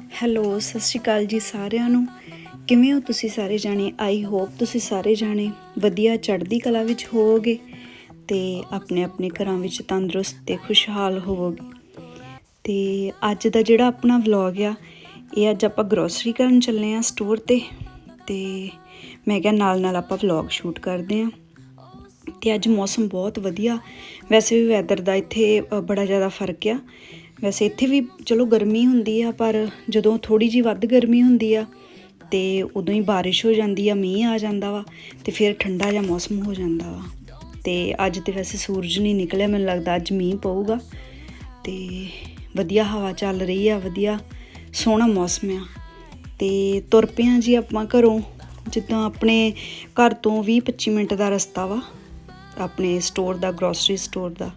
Hello, ਸਤਿ ਸ਼੍ਰੀ ਅਕਾਲ ਜੀ ਸਾਰਿਆਂ ਨੂੰ। ਕਿਵੇਂ ਹੋ ਤੁਸੀਂ ਸਾਰੇ ਜਾਣੇ? ਆਈ ਹੋਪ ਤੁਸੀਂ ਸਾਰੇ ਜਾਣੇ ਵਧੀਆ ਚੜ੍ਹਦੀ ਕਲਾ ਵਿੱਚ ਹੋਵੋਗੇ ਤੇ ਆਪਣੇ ਆਪਣੇ ਘਰਾਂ ਵਿੱਚ ਤੰਦਰੁਸਤ ਤੇ ਖੁਸ਼ਹਾਲ ਹੋਵੋਗੇ। ਤੇ ਅੱਜ ਦਾ ਜਿਹੜਾ ਆਪਣਾ ਵਲੌਗ ਆ, ਇਹ ਅੱਜ ਆਪਾਂ ਗਰੋਸਰੀ ਕਰਨ ਚੱਲੇ ਆ ਸਟੋਰ ਤੇ। ਤੇ ਮੈਂ ਕਿਹਾ ਨਾਲ ਨਾਲ ਆਪਾਂ ਵਲੌਗ ਸ਼ੂਟ ਕਰਦੇ ਆ ਤੇ ਅੱਜ ਮੌਸਮ ਬਹੁਤ ਵਧੀਆ। ਵੈਸੇ ਵੀ ਵੈਦਰ ਦਾ ਇੱਥੇ ਬੜਾ ਜ਼ਿਆਦਾ ਫ਼ਰਕ ਆ। ਵੈਸੇ ਇੱਥੇ ਵੀ ਚਲੋ ਗਰਮੀ ਹੁੰਦੀ ਆ, ਪਰ ਜਦੋਂ ਥੋੜੀ ਜੀ ਵੱਧ ਗਰਮੀ ਹੁੰਦੀ ਆ, ਤੇ ਉਦੋਂ ਹੀ ਬਾਰਿਸ਼ ਹੋ ਜਾਂਦੀ ਆ, ਮੀਂਹ ਆ ਜਾਂਦਾ ਵਾ, ਤੇ ਫਿਰ ਠੰਡਾ ਜਿਹਾ ਮੌਸਮ ਹੋ ਜਾਂਦਾ ਵਾ। ਤੇ ਅੱਜ ਤੇ ਵੈਸੇ ਸੂਰਜ ਨਹੀਂ ਨਿਕਲਿਆ, ਮੈਨੂੰ ਲੱਗਦਾ ਅੱਜ ਮੀਂਹ ਪਊਗਾ। ਤੇ ਵਧੀਆ ਹਵਾ ਚੱਲ ਰਹੀ ਆ, ਵਧੀਆ ਸੋਹਣਾ ਮੌਸਮ ਆ। ਤੇ ਤੁਰ ਪਏ ਹਾਂ ਜੀ ਆਪਾਂ ਘਰੋਂ, ਜਿੱਦਾਂ ਆਪਣੇ ਘਰ ਤੋਂ 20-25 ਮਿੰਟ ਦਾ ਰਸਤਾ ਵਾ, ਆਪਣੇ ਸਟੋਰ ਦਾ ਗਰੋਸਰੀ ਸਟੋਰ ਦਾ।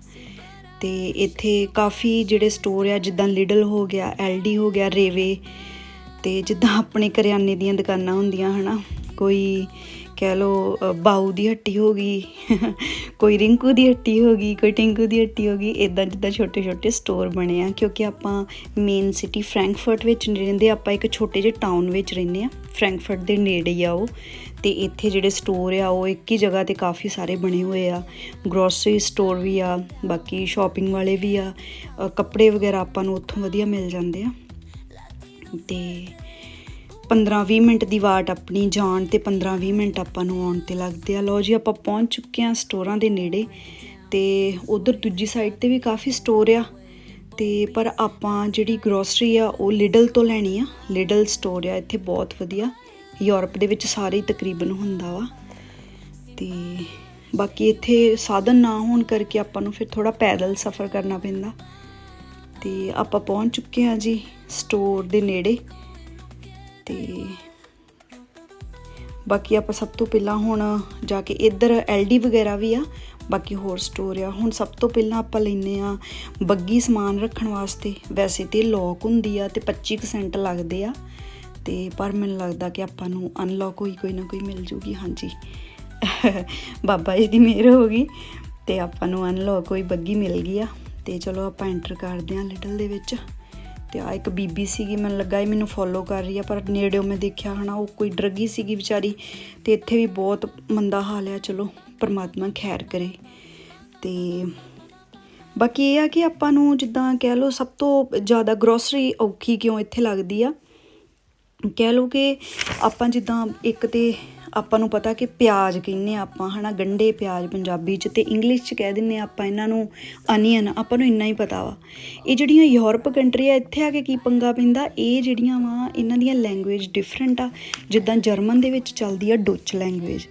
ਤੇ ਇੱਥੇ ਕਾਫੀ ਜਿਹੜੇ ਸਟੋਰ ਆ, ਜਿੱਦਾਂ ਲਿਡਲ ਹੋ ਗਿਆ ਐਲਡੀ ਹੋ ਗਿਆ ਰੇਵੇ ਤੇ ਜਿੱਦਾਂ ਆਪਣੇ ਕਰਿਆਨੇ ਦੀਆਂ ਦੁਕਾਨਾਂ ਹੁੰਦੀਆਂ, ਹਨਾ? ਕੋਈ ਕਹਿ ਲੋ ਅ, ਬਾਊ ਦੀ ਹੱਟੀ ਹੋ ਗਈ ਕੋਈ ਰਿੰਕੂ ਦੀ ਹੱਟੀ ਹੋ ਗਈ ਕੋਈ ਟਿੰਕੂ ਦੀ ਹੱਟੀ ਹੋ ਗਈ ਇਦਾਂ ਜਿੱਦਾਂ ਛੋਟੇ ਛੋਟੇ ਸਟੋਰ ਬਣੇ ਆ ਕਿਉਂਕਿ ਆਪਾਂ ਮੇਨ ਸਿਟੀ ਫਰੈਂਕਫਰਟ ਵਿੱਚ ਨਹੀਂ ਰਹਿੰਦੇ ਆਪਾਂ ਇੱਕ ਛੋਟੇ ਜਿਹੇ ਟਾਊਨ ਵਿੱਚ ਰਹਿੰਦੇ ਆ ਫਰੈਂਕਫਰਟ ਦੇ ਨੇੜੇ ਆ ਉਹ ਤੇ ਇੱਥੇ ਜਿਹੜੇ ਸਟੋਰ ਆ ਉਹ ਇੱਕ ਹੀ ਜਗ੍ਹਾ ਤੇ ਕਾਫੀ ਸਾਰੇ ਬਣੇ ਹੋਏ ਆ ਗਰੋਸਰੀ ਸਟੋਰ ਵੀ ਆ ਬਾਕੀ ਸ਼ਾਪਿੰਗ ਵਾਲੇ ਵੀ ਆ ਕੱਪੜੇ ਵਗੈਰਾ ਆਪਾਂ ਨੂੰ ਉੱਥੋਂ ਵਧੀਆ ਮਿਲ ਜਾਂਦੇ ਆ ਤੇ 15-20 ਮਿੰਟ ਦੀ ਵਾਟ ਆਪਣੀ ਜਾਣ ਤੇ 15-20 ਮਿੰਟ ਆਪਾਂ ਨੂੰ ਆਉਣ ਤੇ ਲੱਗਦੇ ਆ। ਲਓ ਜੀ, ਆਪਾਂ ਪਹੁੰਚ ਚੁੱਕੇ ਆ ਸਟੋਰਾਂ ਦੇ ਨੇੜੇ ਤੇ ਉਧਰ ਦੂਜੀ ਸਾਈਡ ਤੇ ਵੀ ਕਾਫੀ ਸਟੋਰ ਆ। ਤੇ ਪਰ ਆਪਾਂ ਜਿਹੜੀ ਗਰੋਸਰੀ ਆ, ਉਹ ਲਿਡਲ ਤੋਂ ਲੈਣੀ ਆ। ਲਿਡਲ ਸਟੋਰ ਆ, ਇੱਥੇ ਬਹੁਤ ਵਧੀਆ। ਯੂਰਪ ਦੇ ਵਿੱਚ ਸਾਰੇ ਹੀ ਤਕਰੀਬਨ ਹੁੰਦਾ ਵਾ। ਤੇ ਬਾਕੀ ਇੱਥੇ ਸਾਧਨ ਨਾ ਹੋਣ ਕਰਕੇ ਆਪਾਂ ਨੂੰ ਫਿਰ ਥੋੜਾ ਪੈਦਲ ਸਫ਼ਰ ਕਰਨਾ ਪੈਂਦਾ। ਤੇ ਆਪਾਂ ਪਹੁੰਚ ਚੁੱਕੇ ਹਾਂ ਜੀ ਸਟੋਰ ਦੇ ਨੇੜੇ। ਤੇ ਬਾਕੀ ਆਪਾਂ ਸਭ ਤੋਂ ਪਹਿਲਾਂ ਹੁਣ ਜਾ ਕੇ ਇੱਧਰ ਐਲਡੀ ਵਗੈਰਾ ਵੀ ਆ, ਬਾਕੀ ਹੋਰ ਸਟੋਰ ਆ। ਹੁਣ ਸਭ ਤੋਂ ਪਹਿਲਾਂ ਆਪਾਂ ਲੈਨੇ ਆ ਬੱਗੀ ਸਮਾਨ ਰੱਖਣ ਵਾਸਤੇ। ਵੈਸੇ ਤੇ ਲੋਕ ਹੁੰਦੀ ਆ ਤੇ 25% ਲੱਗਦੇ ਆ। ਤੇ ਪਰ ਮੈਨੂੰ ਲੱਗਦਾ ਕਿ ਆਪਾਂ ਨੂੰ ਅਨਲੌਕ ਹੋਈ ਕੋਈ ਨਾ ਕੋਈ ਮਿਲ ਜੂਗੀ, ਹਾਂਜੀ। ਬਾਬਾ ਜੀ ਦੀ ਮਿਹਰ ਹੋ ਗਈ ਤੇ ਆਪਾਂ ਨੂੰ ਅਨਲੌਕ ਹੋਈ ਬੱਗੀ ਮਿਲ ਗਈ ਆ। ਤੇ ਚਲੋ ਆਪਾਂ ਐਂਟਰ ਕਰਦੇ ਆ ਲਿਟਲ ਦੇ ਵਿੱਚ। ਤੇ ਆ ਇੱਕ ਬੀਬੀ ਸੀਗੀ, ਮੈਨੂੰ ਲੱਗਾ ਇਹ ਮੈਨੂੰ ਫੋਲੋ ਕਰ ਰਹੀ ਆ, ਪਰ ਨੇੜਿਓਂ ਮੈਂ ਦੇਖਿਆ ਹਨਾ, ਉਹ ਕੋਈ ਡਰੱਗੀ ਸੀਗੀ ਵਿਚਾਰੀ ਤੇ ਇੱਥੇ ਵੀ ਬਹੁਤ ਮੰਦਾ ਹਾਲ ਆ। ਚਲੋ, ਪਰਮਾਤਮਾ ਖੈਰ ਕਰੇ। ਤੇ ਬਾਕੀ ਇਹ ਆ ਕਿ ਆਪਾਂ ਨੂੰ ਜਿੱਦਾਂ ਕਹਿ ਲਓ, ਸਭ ਤੋਂ ਜ਼ਿਆਦਾ ਗਰੋਸਰੀ ਔਖੀ ਕਿਉਂ ਇੱਥੇ ਲੱਗਦੀ ਆ? ਕਹਿ ਲਓ ਕਿ ਆਪਾਂ ਜਿੱਦਾਂ ਇੱਕ ਤੇ ਆਪਾਂ ਨੂੰ ਪਤਾ ਕਿ ਪਿਆਜ਼ ਕਹਿੰਦੇ ਆ ਆਪਾਂ, ਹਨਾ ਗੰਡੇ ਪਿਆਜ਼ ਪੰਜਾਬੀ ਚ ਤੇ ਇੰਗਲਿਸ਼ ਚ ਕਹਿ ਦਿੰਨੇ ਆ ਆਪਾਂ ਇਹਨਾਂ ਨੂੰ ਅਨੀਅਨ ਆਪਾਂ ਨੂੰ ਇੰਨਾ ਹੀ ਪਤਾ ਵਾ। ਇਹ ਜਿਹੜੀਆਂ ਯੂਰਪ ਕੰਟਰੀ ਆ, ਇੱਥੇ ਆ ਕੇ ਕੀ ਪੰਗਾ ਪੈਂਦਾ? ਇਹ ਜਿਹੜੀਆਂ ਵਾ, ਇਹਨਾਂ ਦੀਆਂ ਲੈਂਗੁਏਜ ਡਿਫਰੈਂਟ ਆ। ਜਿੱਦਾਂ ਜਰਮਨ ਦੇ ਵਿੱਚ ਚੱਲਦੀ ਆ ਡੁੱਚ ਲੈਂਗੁਏਜ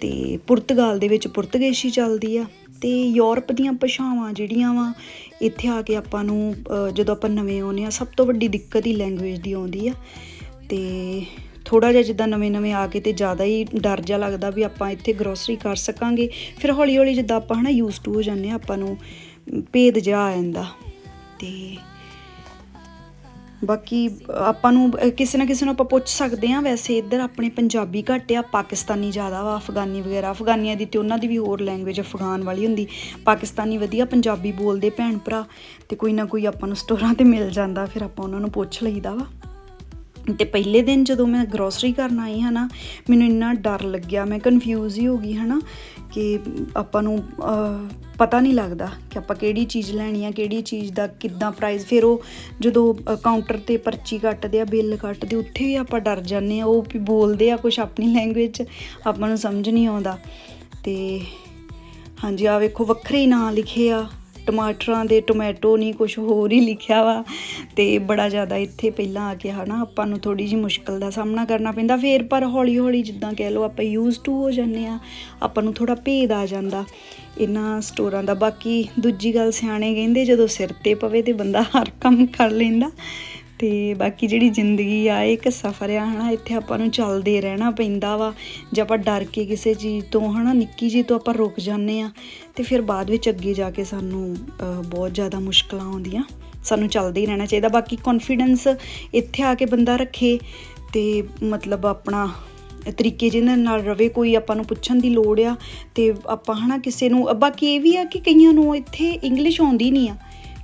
ਤੇ ਪੁਰਤਗਾਲ ਦੇ ਵਿੱਚ ਪੁਰਤਗਾਲੀ ਚੱਲਦੀ ਆ ਤੇ ਯੂਰਪ ਦੀਆਂ ਭਾਸ਼ਾਵਾਂ ਜਿਹੜੀਆਂ ਵਾ, ਇੱਥੇ ਆ ਕੇ ਆਪਾਂ ਨੂੰ ਜਦੋਂ ਆਪਾਂ ਨਵੇਂ ਆਉਂਦੇ ਆ, ਸਭ ਤੋਂ ਵੱਡੀ ਦਿੱਕਤ ਹੀ ਲੈਂਗੁਏਜ ਦੀ ਆਉਂਦੀ ਆ। ਤੇ ਥੋੜਾ ਜਿਹਾ ਜਿੱਦਾਂ ਨਵੇਂ-ਨਵੇਂ ਆ ਕੇ ਤੇ ਜ਼ਿਆਦਾ ਹੀ ਡਰ ਜਿਹਾ ਲੱਗਦਾ ਵੀ ਆਪਾਂ ਇੱਥੇ ਗਰੋਸਰੀ ਕਰ ਸਕਾਂਗੇ। ਫਿਰ ਹੌਲੀ-ਹੌਲੀ ਜਿੱਦਾਂ ਆਪਾਂ ਹਨਾ ਯੂਜ਼ ਟੂ ਹੋ ਜਾਂਦੇ ਆ ਆਪਾਂ ਨੂੰ ਭੇਦ ਜਿਹਾ ਆ ਜਾਂਦਾ। ਤੇ ਬਾਕੀ ਆਪਾਂ ਨੂੰ ਕਿਸੇ ਨਾ ਕਿਸੇ ਨੂੰ ਆਪਾਂ ਪੁੱਛ ਸਕਦੇ ਆ ਵੈਸੇ ਇੱਧਰ ਆਪਣੇ ਪੰਜਾਬੀ ਘੱਟ ਆ, ਪਾਕਿਸਤਾਨੀ ਜ਼ਿਆਦਾ ਵਾ, ਅਫਗਾਨੀ ਵਗੈਰਾ। ਅਫਗਾਨੀਆਂ ਦੀ ਤੇ ਉਹਨਾਂ ਦੀ ਵੀ ਹੋਰ ਲੈਂਗੁਏਜ ਅਫਗਾਨ ਵਾਲੀ ਹੁੰਦੀ। ਪਾਕਿਸਤਾਨੀ ਵਧੀਆ ਪੰਜਾਬੀ ਬੋਲਦੇ ਭੈਣ ਭਰਾ ਤੇ ਕੋਈ ਨਾ ਕੋਈ ਆਪਾਂ ਨੂੰ ਸਟੋਰਾਂ ਤੇ ਮਿਲ ਜਾਂਦਾ, ਫਿਰ ਆਪਾਂ ਉਹਨਾਂ ਨੂੰ ਪੁੱਛ ਲਈਦਾ ਵਾ। ਤੇ ਪਹਿਲੇ ਦਿਨ ਜਦੋਂ ਮੈਂ ਗਰੋਸਰੀ ਕਰਨ ਆਈ ਹਾਂ ਨਾ, ਮੈਨੂੰ ਇੰਨਾ ਡਰ ਲੱਗਿਆ, ਮੈਂ ਕਨਫਿਊਜ਼ ਹੀ ਹੋ ਗਈ, ਹਨਾ, ਕਿ ਆਪਾਂ ਨੂੰ ਪਤਾ ਨਹੀਂ ਲੱਗਦਾ ਕਿ ਆਪਾਂ ਕਿਹੜੀ ਚੀਜ਼ ਲੈਣੀ ਆ, ਕਿਹੜੀ ਚੀਜ਼ ਦਾ ਕਿੱਦਾਂ ਪ੍ਰਾਈਸ ਫਿਰ ਉਹ ਜਦੋਂ ਕਾਊਂਟਰ ਤੇ ਪਰਚੀ ਕੱਟਦੇ ਆ, ਬਿੱਲ ਕੱਟਦੇ, ਉੱਥੇ ਵੀ ਆਪਾਂ ਡਰ ਜਾਂਦੇ ਆ, ਉਹ ਵੀ ਬੋਲਦੇ ਆ ਕੁਝ ਆਪਣੀ ਲੈਂਗੁਏਜ 'ਚ, ਆਪਾਂ ਨੂੰ ਸਮਝ ਨਹੀਂ ਆਉਂਦਾ। ਤੇ ਹਾਂਜੀ ਆ ਵੇਖੋ, ਵੱਖਰੇ ਨਾਂ ਲਿਖੇ ਆ ਟਮਾਟਰਾਂ ਦੇ ਟੋਮੈਟੋ ਨਹੀਂ ਕੁਝ ਹੋਰ ਹੀ ਲਿਖਿਆ ਵਾ ਤੇ ਬੜਾ ਜ਼ਿਆਦਾ ਇੱਥੇ ਪਹਿਲਾਂ ਆ ਕੇ ਹਨਾ ਆਪਾਂ ਨੂੰ ਥੋੜੀ ਜਿਹੀ ਮੁਸ਼ਕਲ ਦਾ ਸਾਹਮਣਾ ਕਰਨਾ ਪੈਂਦਾ, ਫੇਰ ਪਰ ਹੌਲੀ ਹੌਲੀ ਜਿੱਦਾਂ ਕਹਿ ਲਓ ਆਪਾਂ ਯੂਜ਼ ਟੂ ਹੋ ਜਾਂਦੇ ਆ ਆਪਾਂ ਨੂੰ ਥੋੜਾ ਭੇਦ ਆ ਜਾਂਦਾ। ਇਹਨਾਂ ਸਟੋਰਾਂ ਦਾ, ਬਾਕੀ ਦੂਜੀ ਗੱਲ ਸਿਆਣੇ ਕਹਿੰਦੇ ਜਦੋਂ ਸਿਰ ਤੇ ਪਵੇ ਤੇ ਬੰਦਾ ਹਰ ਕੰਮ ਕਰ ਲੈਂਦਾ। ਤੇ ਬਾਕੀ ਜਿਹੜੀ ਜ਼ਿੰਦਗੀ ਆ, ਇਹ ਇੱਕ ਸਫ਼ਰ ਆ, ਹਨਾ, ਇੱਥੇ ਆਪਾਂ ਨੂੰ ਚੱਲਦੇ ਰਹਿਣਾ ਪੈਂਦਾ ਵਾ। ਜੇ ਆਪਾਂ ਡਰ ਕੇ ਕਿਸੇ ਚੀਜ਼ ਤੋਂ, ਹਨਾ, ਨਿੱਕੀ ਜੀ ਤੋਂ ਆਪਾਂ ਰੁਕ ਜਾਂਦੇ ਆ, ਤੇ ਫਿਰ ਬਾਅਦ ਵਿੱਚ ਅੱਗੇ ਜਾ ਕੇ ਸਾਨੂੰ ਬਹੁਤ ਜ਼ਿਆਦਾ ਮੁਸ਼ਕਲਾਂ ਆਉਂਦੀਆਂ। ਸਾਨੂੰ ਚੱਲਦੇ ਹੀ ਰਹਿਣਾ ਚਾਹੀਦਾ। ਬਾਕੀ ਕੌਨਫੀਡੈਂਸ ਇੱਥੇ ਆ ਕੇ ਬੰਦਾ ਰੱਖੇ ਤੇ ਮਤਲਬ ਆਪਣਾ ਤਰੀਕੇ ਜਿਹਨਾਂ ਨਾਲ ਰਵੇ, ਕੋਈ ਆਪਾਂ ਨੂੰ ਪੁੱਛਣ ਦੀ ਲੋੜ ਆ, ਤੇ ਆਪਾਂ, ਹਨਾ, ਕਿਸੇ ਨੂੰ, ਬਾਕੀ ਇਹ ਵੀ ਆ ਕਿ ਕਈਆਂ ਨੂੰ ਇੱਥੇ ਇੰਗਲਿਸ਼ ਆਉਂਦੀ ਨਹੀਂ ਆ।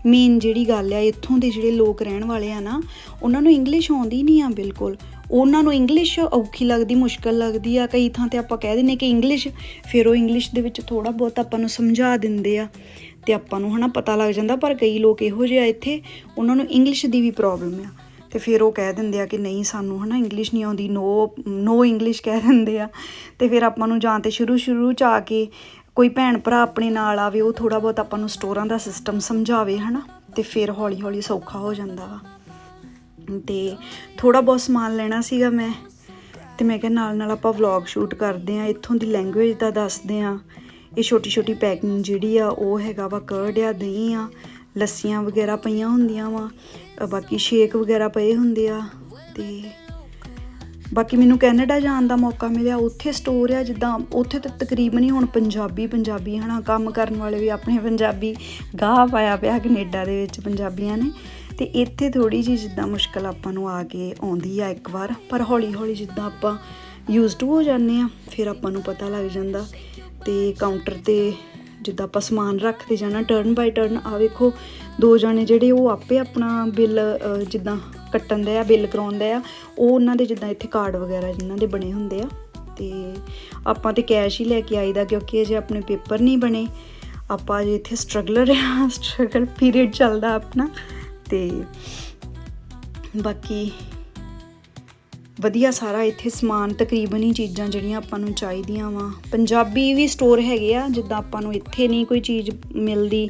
ਮੇਨ ਜਿਹੜੀ ਗੱਲ ਆ, ਇੱਥੋਂ ਦੇ ਜਿਹੜੇ ਲੋਕ ਰਹਿਣ ਵਾਲੇ ਆ ਨਾ, ਉਹਨਾਂ ਨੂੰ ਇੰਗਲਿਸ਼ ਆਉਂਦੀ ਨਹੀਂ ਆ ਬਿਲਕੁਲ। ਉਹਨਾਂ ਨੂੰ ਇੰਗਲਿਸ਼ ਔਖੀ ਲੱਗਦੀ, ਮੁਸ਼ਕਲ ਲੱਗਦੀ ਆ। ਕਈ ਥਾਂ ਤੇ ਆਪਾਂ ਕਹਿ ਦਿੰਨੇ ਕਿ ਇੰਗਲਿਸ਼ ਫਿਰ ਉਹ ਇੰਗਲਿਸ਼ ਦੇ ਵਿੱਚ ਥੋੜਾ ਬਹੁਤ ਆਪਾਂ ਨੂੰ ਸਮਝਾ ਦਿੰਦੇ ਆ। ਤੇ ਆਪਾਂ ਨੂੰ ਹਨਾ ਪਤਾ ਲੱਗ ਜਾਂਦਾ, ਪਰ ਕਈ ਲੋਕ ਇਹੋ ਜਿਹੇ ਆ ਇੱਥੇ, ਉਹਨਾਂ ਨੂੰ ਇੰਗਲਿਸ਼ ਦੀ ਵੀ ਪ੍ਰੋਬਲਮ ਆ। ਤੇ ਫਿਰ ਉਹ ਕਹਿ ਦਿੰਦੇ ਆ ਕਿ ਨਹੀਂ, ਸਾਨੂੰ ਹਨਾ ਇੰਗਲਿਸ਼ ਨਹੀਂ ਆਉਂਦੀ ਨੋ ਨੋ ਇੰਗਲਿਸ਼ ਕਹਿ ਦਿੰਦੇ ਆ। ਤੇ ਫਿਰ ਆਪਾਂ ਨੂੰ ਜਾਂ ਤੇ ਸ਼ੁਰੂ ਸ਼ੁਰੂ ਚ ਆ ਕੇ ਕੋਈ ਭੈਣ ਭਰਾ ਆਪਣੇ ਨਾਲ ਆਵੇ, ਉਹ ਥੋੜਾ ਬਹੁਤ ਆਪਾਂ ਨੂੰ ਸਟੋਰਾਂ ਦਾ ਸਿਸਟਮ ਸਮਝਾਵੇ, ਹਨਾ? ਤੇ ਫਿਰ ਹੌਲੀ ਹੌਲੀ ਸੌਖਾ ਹੋ ਜਾਂਦਾ ਵਾ। ਤੇ ਥੋੜਾ ਬਹੁਤ ਸਮਾਨ ਲੈਣਾ ਸੀਗਾ ਮੈਂ। ਤੇ ਮੈਂ ਕਿਹਾ ਨਾਲ ਨਾਲ ਆਪਾਂ ਵਲੌਗ ਸ਼ੂਟ ਕਰਦੇ ਆ। ਇੱਥੋਂ ਦੀ ਲੈਂਗੁਏਜ ਦਾ ਦੱਸਦੇ ਆ। ਇਹ ਛੋਟੀ ਛੋਟੀ ਪੈਕਿੰਗ ਜਿਹੜੀ ਆ, ਉਹ ਹੈਗਾ ਵਾ ਕਰਡ ਆ, ਦਹੀਂ ਆ, ਲੱਸੀਆਂ ਵਗੈਰਾ ਪਈਆਂ ਹੁੰਦੀਆਂ ਵਾ। ਬਾਕੀ ਸ਼ੇਕ ਵਗੈਰਾ ਪਏ ਹੁੰਦੇ ਆ। ਤੇ ਬਾਕੀ ਮੈਨੂੰ ਕੈਨੇਡਾ ਜਾਣ ਦਾ ਮੌਕਾ ਮਿਲਿਆ। ਉੱਥੇ ਸਟੋਰ ਆ, ਜਿੱਦਾਂ ਉੱਥੇ ਤਾਂ ਤਕਰੀਬਨ ਹੀ ਹੁਣ ਪੰਜਾਬੀ ਪੰਜਾਬੀ ਹਨਾ, ਕੰਮ ਕਰਨ ਵਾਲੇ ਵੀ ਆਪਣੇ ਪੰਜਾਬੀ ਗਾਹ ਪਾਇਆ ਪਿਆ ਕੈਨੇਡਾ ਦੇ ਵਿੱਚ ਪੰਜਾਬੀਆਂ ਨੇ। ਤੇ ਇੱਥੇ ਥੋੜੀ ਜਿਹੀ ਜਿੱਦਾਂ ਮੁਸ਼ਕਲ ਆਪਾਂ ਨੂੰ ਆ ਕੇ ਆਉਂਦੀ ਆ ਇੱਕ ਵਾਰ। ਪਰ ਹੌਲੀ ਹੌਲੀ ਜਿੱਦਾਂ ਆਪਾਂ ਯੂਜ਼ਡ ਹੋ ਜਾਂਦੇ ਆ, ਫਿਰ ਆਪਾਂ ਨੂੰ ਪਤਾ ਲੱਗ ਜਾਂਦਾ। ਤੇ ਕਾਊਂਟਰ ਤੇ ਜਿੱਦਾਂ ਆਪਾਂ ਸਮਾਨ ਰੱਖਦੇ ਜਾਣਾ ਟਰਨ ਬਾਈ ਟਰਨ ਆ ਵੇਖੋ, ਦੋ ਜਣੇ ਜਿਹੜੇ ਉਹ ਆਪੇ ਆਪਣਾ ਬਿੱਲ ਜਿੱਦਾਂ ਕੱਟਣ ਦੇ ਆ, ਬਿੱਲ ਕਰਾਉਂਦੇ ਆ, ਉਹ ਉਹਨਾਂ ਦੇ ਜਿੱਦਾਂ ਇੱਥੇ ਕਾਰਡ ਵਗੈਰਾ ਜਿਨ੍ਹਾਂ ਦੇ ਬਣੇ ਹੁੰਦੇ ਆ, ਤੇ ਆਪਾਂ ਤੇ ਕੈਸ਼ ਹੀ ਲੈ ਕੇ ਆਈਦਾ ਕਿਉਂਕਿ ਅਜੇ ਆਪਣੇ ਪੇਪਰ ਨਹੀਂ ਬਣੇ, ਆਪਾਂ ਅਜੇ ਇੱਥੇ ਸਟਰਗਲਰ ਆ ਸਟਰਗਲ ਪੀਰੀਅਡ ਚੱਲਦਾ ਆਪਣਾ, ਤੇ ਬਾਕੀ ਵਧੀਆ ਸਾਰਾ ਇੱਥੇ ਸਮਾਨ ਤਕਰੀਬਨ ਹੀ ਚੀਜ਼ਾਂ ਜਿਹੜੀਆਂ ਆਪਾਂ ਨੂੰ ਚਾਹੀਦੀਆਂ ਵਾ। ਪੰਜਾਬੀ ਵੀ ਸਟੋਰ ਹੈਗੇ ਆ, ਜਿੱਦਾਂ ਆਪਾਂ ਨੂੰ ਇੱਥੇ ਨਹੀਂ ਕੋਈ ਚੀਜ਼ ਮਿਲਦੀ।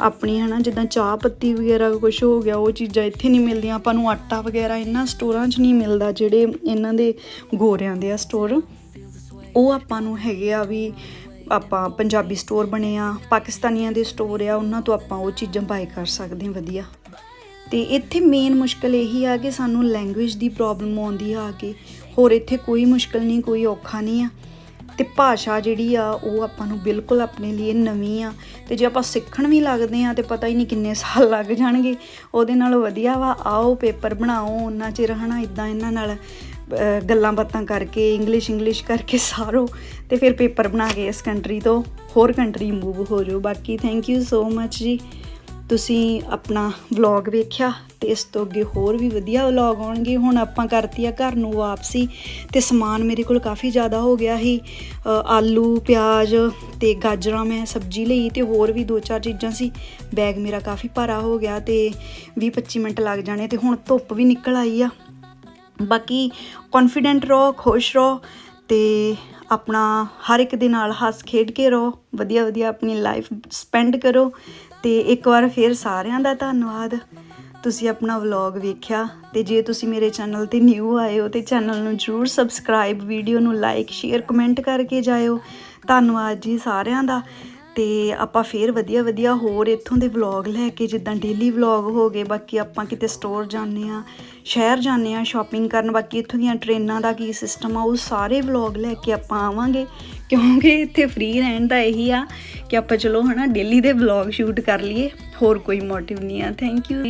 ਆਪਣੀ ਹਨਾ, ਜਿੱਦਾਂ ਚਾਹ ਪੱਤੀ ਵਗੈਰਾ ਕੁਝ ਹੋ ਗਿਆ, ਉਹ ਚੀਜ਼ਾਂ ਇੱਥੇ ਨਹੀਂ ਮਿਲਦੀਆਂ। ਆਪਾਂ ਨੂੰ ਆਟਾ ਵਗੈਰਾ ਇਹਨਾਂ ਸਟੋਰਾਂ 'ਚ ਨਹੀਂ ਮਿਲਦਾ, ਜਿਹੜੇ ਇਹਨਾਂ ਦੇ ਗੋਰਿਆਂ ਦੇ ਆ ਸਟੋਰ ਉਹ ਆਪਾਂ ਨੂੰ ਹੈਗੇ ਆ ਵੀ ਆਪਾਂ ਪੰਜਾਬੀ ਸਟੋਰ ਬਣੇ ਆ, ਪਾਕਿਸਤਾਨੀਆਂ ਦੇ ਸਟੋਰ ਆ, ਉਹਨਾਂ ਤੋਂ ਆਪਾਂ ਉਹ ਚੀਜ਼ਾਂ ਬਾਏ ਕਰ ਸਕਦੇ ਹਾਂ, ਵਧੀਆ। ਤੇ ਇੱਥੇ ਮੇਨ ਮੁਸ਼ਕਲ ਇਹੀ ਆ ਕਿ ਸਾਨੂੰ ਲੈਂਗੁਏਜ ਦੀ ਪ੍ਰੋਬਲਮ ਆਉਂਦੀ ਆ ਕਿ। ਹੋਰ ਇੱਥੇ ਕੋਈ ਮੁਸ਼ਕਲ ਨਹੀਂ, ਕੋਈ ਔਖਾ ਨਹੀਂ ਆ। ਤੇ ਭਾਸ਼ਾ ਜਿਹੜੀ ਆ, ਉਹ ਆਪਾਂ ਨੂੰ ਬਿਲਕੁਲ ਆਪਣੇ ਲਈ ਨਵੀਂ ਆ। ਤੇ ਜੇ ਆਪਾਂ ਸਿੱਖਣ ਵੀ ਲੱਗਦੇ ਆ ਤੇ ਪਤਾ ਹੀ ਨਹੀਂ ਕਿੰਨੇ ਸਾਲ ਲੱਗ ਜਾਣਗੇ। ਉਹਦੇ ਨਾਲ ਵਧੀਆ ਵਾ, ਆਓ ਪੇਪਰ ਬਣਾਓ ਉਹਨਾਂ ਚਿਰ ਹਨਾ ਇਦਾਂ ਇਹਨਾਂ ਨਾਲ ਗੱਲਾਂ ਬਾਤਾਂ ਕਰਕੇ ਇੰਗਲਿਸ਼ ਇੰਗਲਿਸ਼ ਕਰਕੇ ਸਾਰੋ, ਤੇ ਫਿਰ ਪੇਪਰ ਬਣਾ ਕੇ ਇਸ ਕੰਟਰੀ ਤੋਂ ਹੋਰ ਕੰਟਰੀ ਮੂਵ ਹੋ ਜਾਓ। ਬਾਕੀ ਥੈਂਕ ਯੂ ਸੋ ਮੱਚ ਜੀ। ਤੁਸੀਂ ਆਪਣਾ ਵਲੌਗ ਵੇਖਿਆ ਤੇ ਇਸ ਤੋਂ ਅੱਗੇ ਹੋਰ ਵੀ ਵਧੀਆ ਵਲੌਗ ਆਉਣਗੇ। ਹੁਣ ਆਪਾਂ ਕਰਤੀ ਆ ਘਰ ਨੂੰ ਵਾਪਸੀ ਤੇ ਸਮਾਨ ਮੇਰੇ ਕੋਲ ਕਾਫੀ ਜ਼ਿਆਦਾ ਹੋ ਗਿਆ ਸੀ। ਆਲੂ, ਪਿਆਜ਼ ਤੇ ਗਾਜਰਾਂ ਮੈਂ ਸਬਜ਼ੀ ਲਈ ਤੇ ਹੋਰ ਵੀ ਦੋ ਚਾਰ ਚੀਜ਼ਾਂ ਸੀ। ਬੈਗ ਮੇਰਾ ਕਾਫੀ ਭਾਰਾ ਹੋ ਗਿਆ ਤੇ 20 25 ਮਿੰਟ ਲੱਗ ਜਾਣੇ ਤੇ ਹੁਣ ਧੁੱਪ ਵੀ ਨਿਕਲ ਆਈ ਆ। ਬਾਕੀ ਕੌਨਫੀਡੈਂਟ ਰਹੋ, ਖੁਸ਼ ਰਹੋ ਤੇ ਆਪਣਾ ਹਰ ਇੱਕ ਦੇ ਨਾਲ ਹੱਸ ਖੇਡ ਕੇ ਰਹੋ। ਵਧੀਆ ਵਧੀਆ ਆਪਣੀ ਲਾਈਫ ਸਪੈਂਡ ਕਰੋ ਤੇ ਇੱਕ ਵਾਰ ਫਿਰ ਸਾਰਿਆਂ ਦਾ ਧੰਨਵਾਦ। ਤੁਸੀਂ ਆਪਣਾ ਵਲੌਗ ਵੇਖਿਆ ਤੇ ਜੇ ਤੁਸੀਂ ਮੇਰੇ ਚੈਨਲ ਤੇ ਨਿਊ ਆਏ ਹੋ ਤੇ ਚੈਨਲ ਨੂੰ ਜਰੂਰ ਸਬਸਕ੍ਰਾਈਬ, ਵੀਡੀਓ ਨੂੰ ਲਾਈਕ, ਸ਼ੇਅਰ, ਕਮੈਂਟ ਕਰਕੇ ਜਾਇਓ। ਧੰਨਵਾਦ ਜੀ ਸਾਰਿਆਂ ਦਾ। ਤੇ ਆਪਾਂ ਫੇਰ ਵਧੀਆ ਵਧੀਆ ਹੋਰ ਇੱਥੋਂ ਦੇ ਵਲੌਗ ਲੈ ਕੇ ਜਿੱਦਾਂ ਡੇਲੀ ਵਲੌਗ ਹੋ ਗਏ, ਬਾਕੀ ਆਪਾਂ ਕਿਤੇ ਸਟੋਰ ਜਾਂਦੇ ਆ ਸ਼ਹਿਰ ਜਾਂਦੇ ਆ ਸ਼ਾਪਿੰਗ ਕਰਨ, ਬਾਕੀ ਇੱਥੋਂ ਦੀਆਂ ਟ੍ਰੇਨਾਂ ਦਾ ਕੀ ਸਿਸਟਮ ਆ, ਉਹ ਸਾਰੇ ਵਲੌਗ ਲੈ ਕੇ ਆਪਾਂ ਆਵਾਂਗੇ। ਕਿਉਂਕਿ ਇੱਥੇ ਫ੍ਰੀ ਰਹਿਣ ਦਾ ਇਹੀ ਆ ਕਿ ਆਪਾਂ ਚਲੋ ਹਨਾ ਡੇਲੀ ਦੇ ਵਲੌਗ ਸ਼ੂਟ ਕਰ ਲਈਏ। ਹੋਰ ਕੋਈ ਮੋਟਿਵ ਨਹੀਂ ਆ। Thank you